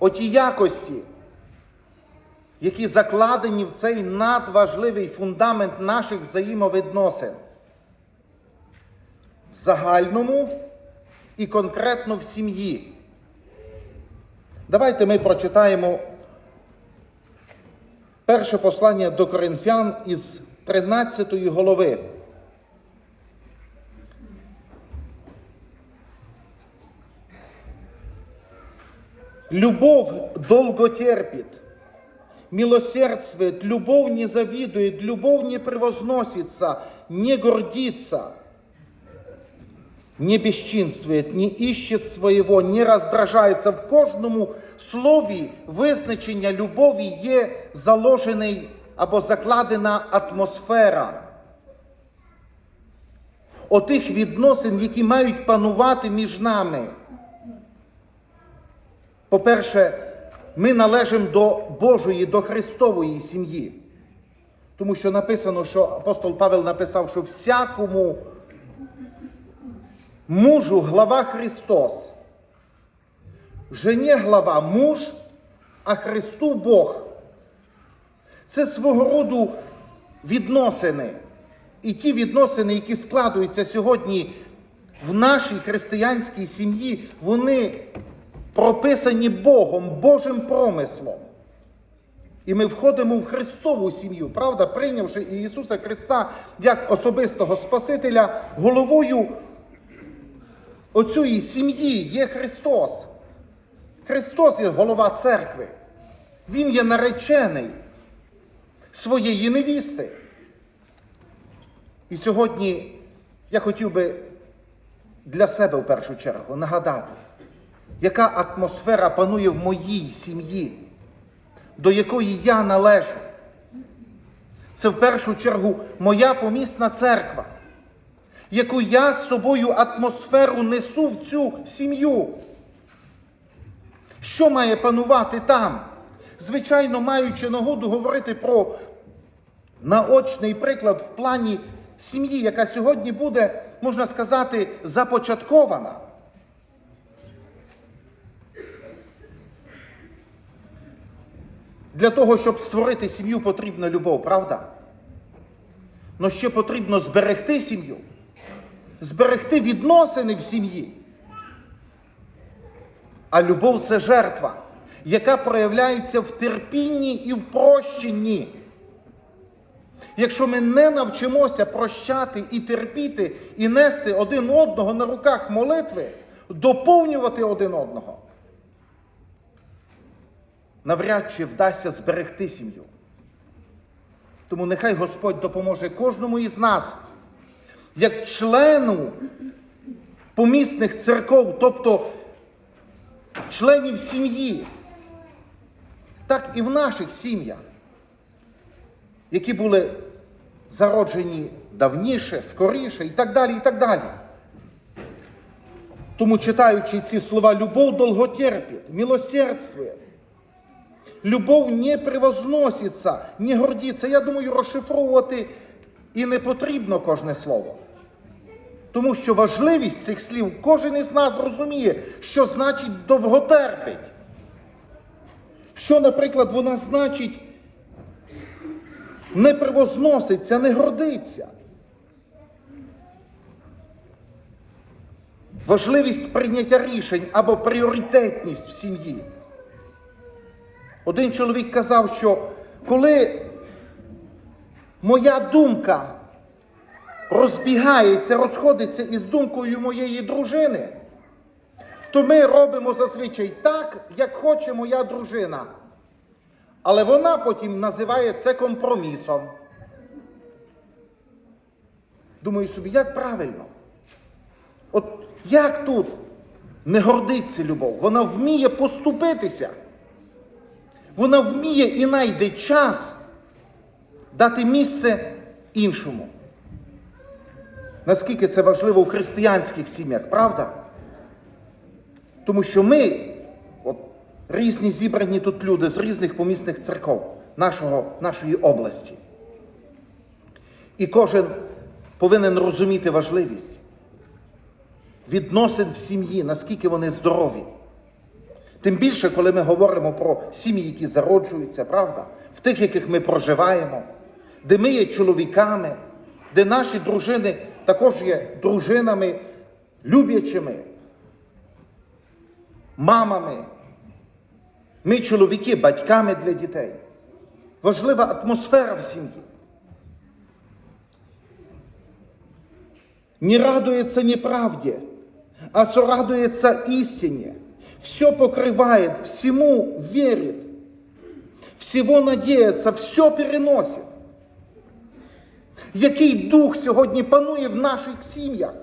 оті якості, які закладені в цей надважливий фундамент наших взаємовідносин. В загальному і конкретно в сім'ї. Давайте ми прочитаємо перше послання до Коринфян із 13 голови. Любовь долго терпит, милосердствует, любовь не завидует, любовь не превозносится, не гордится, не безчинствует, не ищет своєго, не раздражається. В кожному слові визначення любові є заложений або закладена атмосфера. Отих відносин, які мають панувати між нами. По-перше, ми належимо до Божої, до Христової сім'ї. Тому що написано, що апостол Павел написав, що всякому мужу глава Христос. Жені глава муж, а Христу Бог. Це свого роду відносини. І ті відносини, які складуються сьогодні в нашій християнській сім'ї, вони прописані Богом, Божим промислом. І ми входимо в Христову сім'ю, правда, прийнявши Ісуса Христа як особистого Спасителя, головою оцієї сім'ї є Христос. Христос є голова церкви. Він є наречений своєї невісти. І сьогодні я хотів би для себе в першу чергу нагадати, яка атмосфера панує в моїй сім'ї, до якої я належу. Це в першу чергу моя помісна церква, яку я з собою атмосферу несу в цю сім'ю. Що має панувати там? Звичайно, маючи нагоду говорити про наочний приклад в плані сім'ї, яка сьогодні буде, можна сказати, започаткована. Для того, щоб створити сім'ю, потрібна любов, правда? Но ще потрібно зберегти сім'ю, зберегти відносини в сім'ї. А любов це жертва, яка проявляється в терпінні і в прощенні. Якщо ми не навчимося прощати і терпіти, і нести один одного на руках молитви, доповнювати один одного, навряд чи вдасться зберегти сім'ю. Тому нехай Господь допоможе кожному із нас, як члену помісних церков, тобто членів сім'ї, так і в наших сім'ях, які були зароджені давніше, скоріше і так далі, і так далі. Тому, читаючи ці слова, любов долготерпит, милосердствует, любов не превозноситься, не гордиться. Я думаю, розшифровувати і не потрібно кожне слово. Тому що важливість цих слів кожен із нас розуміє, що значить довготерпить. Що, наприклад, вона значить не превозноситься, не гордиться. Важливість прийняття рішень або пріоритетність в сім'ї. Один чоловік казав, що коли моя думка розбігається, розходиться із думкою моєї дружини, то ми робимо зазвичай так, як хоче моя дружина. Але вона потім називає це компромісом. Думаю собі, як правильно? От як тут не гордиться любов? Вона вміє поступитися. Вона вміє і найде час дати місце іншому. Наскільки це важливо в християнських сім'ях, правда? Тому що ми, от, різні зібрані тут люди з різних помісних церков нашого, нашої області. І кожен повинен розуміти важливість відносин в сім'ї, наскільки вони здорові, Тим більше, коли ми говоримо про сім'ї, які зароджуються, правда, в тих, яких ми проживаємо, де ми є чоловіками, де наші дружини також є дружинами, люблячими, мамами. Ми, чоловіки, батьками для дітей. Важлива атмосфера в сім'ї. Не радуется неправде, а сорадуется истине. Все покрывает, всему верит, всего надеется, все переносит. Який дух сьогодні панує в наших сім'ях?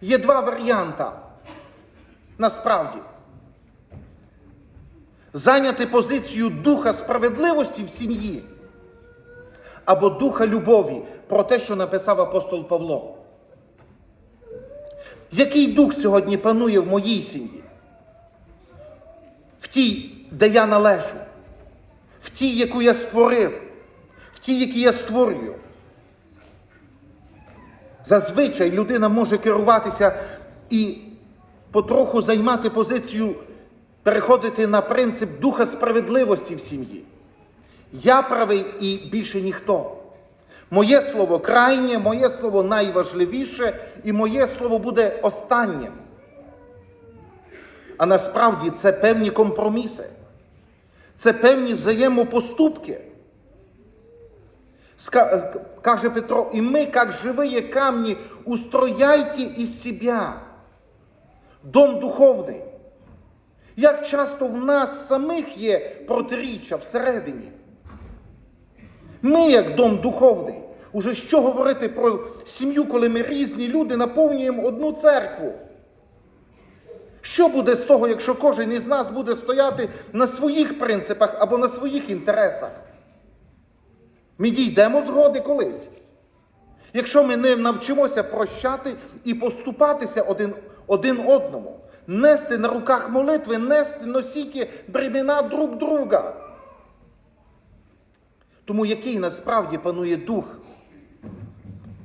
Є два варіанти. Насправді. Зайняти позицію духа справедливості в сім'ї або духа любові про те, що написав апостол Павло. Який дух сьогодні панує в моїй сім'ї? Тій, де я належу, в тій, яку я створив, в тій, які я створюю. Зазвичай людина може керуватися і потроху займати позицію, переходити на принцип духа справедливості в сім'ї. Я правий і більше ніхто. Моє слово крайнє, моє слово найважливіше, і моє слово буде останнім. А насправді це певні компроміси, це певні взаємопоступки. Каже Петро, і ми, як живі камні, устрояйте із себя дом духовний. Як часто в нас самих є протиріччя всередині? Ми, як дом духовний, уже що говорити про сім'ю, коли ми різні люди наповнюємо одну церкву? Що буде з того, якщо кожен із нас буде стояти на своїх принципах або на своїх інтересах? Ми дійдемо згоди колись. Якщо ми не навчимося прощати і поступатися один, один одному, нести на руках молитви, нести носіки бремена друг друга. Тому який насправді панує дух?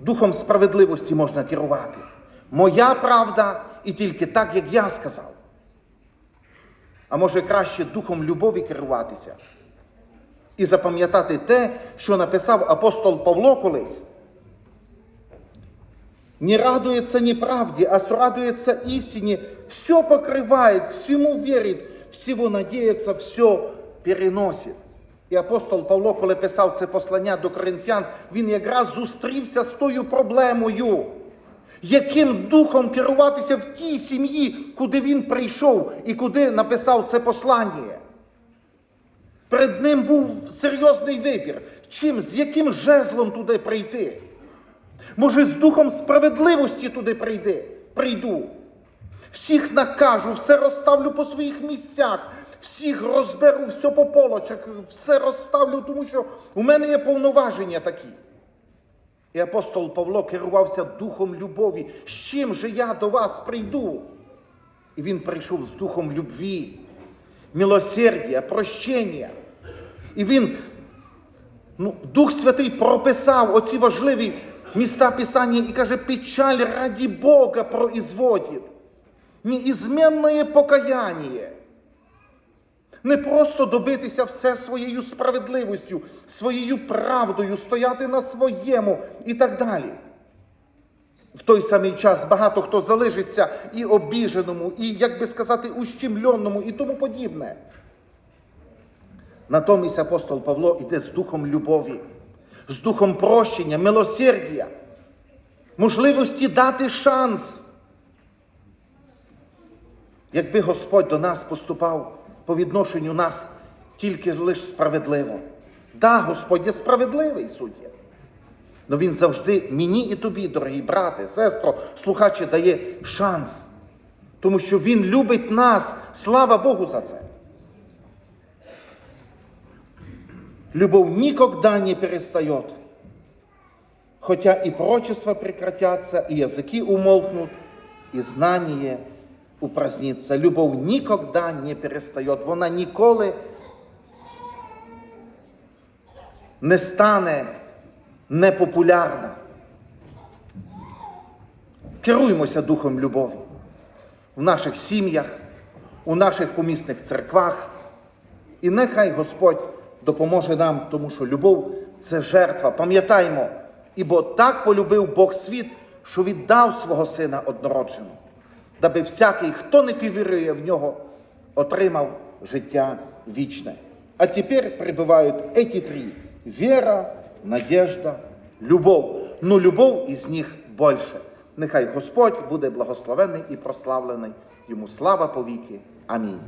Духом справедливості можна керувати. Моя правда і тільки так, як я сказав. А може краще духом любові керуватися і запам'ятати те, що написав апостол Павло колись. Не радуется неправде, а сорадуется истине, все покрывает, всему верит, всего надеется, все переносить. І апостол Павло, коли писав це послання до коринфян, він якраз зустрівся з тою проблемою, яким духом керуватися в тій сім'ї, куди він прийшов і куди написав це послання. Перед ним був серйозний вибір, чим, з яким жезлом туди прийти. Може, з духом справедливості туди прийди, прийду. Всіх накажу, все розставлю по своїх місцях, всіх розберу, все по полочах, все розставлю, тому що у мене є повноваження такі. І апостол Павло керувався духом любові. З чим же я до вас прийду? І він прийшов з духом любві, милосердя, прощення. І він, ну, Дух Святий прописав оці важливі міста Писання і каже, печаль раді Бога производить. Неізменне покаяння. Не просто добитися все своєю справедливістю, своєю правдою, стояти на своєму і так далі. В той самий час багато хто залишиться і обіженому, і, як би сказати, ущемленому, і тому подібне. Натомість апостол Павло йде з духом любові, з духом прощення, милосердя, можливості дати шанс. Якби Господь до нас поступав по відношенню нас тільки лише справедливо. Да, Господь є справедливий суддя. Але Він завжди мені і тобі, дорогі брати, сестро, слухачі, дає шанс. Тому що Він любить нас. Слава Богу за це. Любовь никогда не перестает. Хотя и пророчества прекратятся, и языки умолкнут, и знание упразднится. Любов никогда не перестает. Вона ніколи не стане непопулярна. Керуймося духом любові в наших сім'ях, у наших помісних церквах. І нехай Господь допоможе нам, тому що любов це жертва. Пам'ятаймо, ібо так полюбив Бог світ, що віддав свого сина однородженого, даби всякий, хто не повірує в нього, отримав життя вічне. А тепер прибувають эти три – віра, надежда, любов. Ну, любов із них більше. Нехай Господь буде благословений і прославлений. Йому слава повіки. Амінь.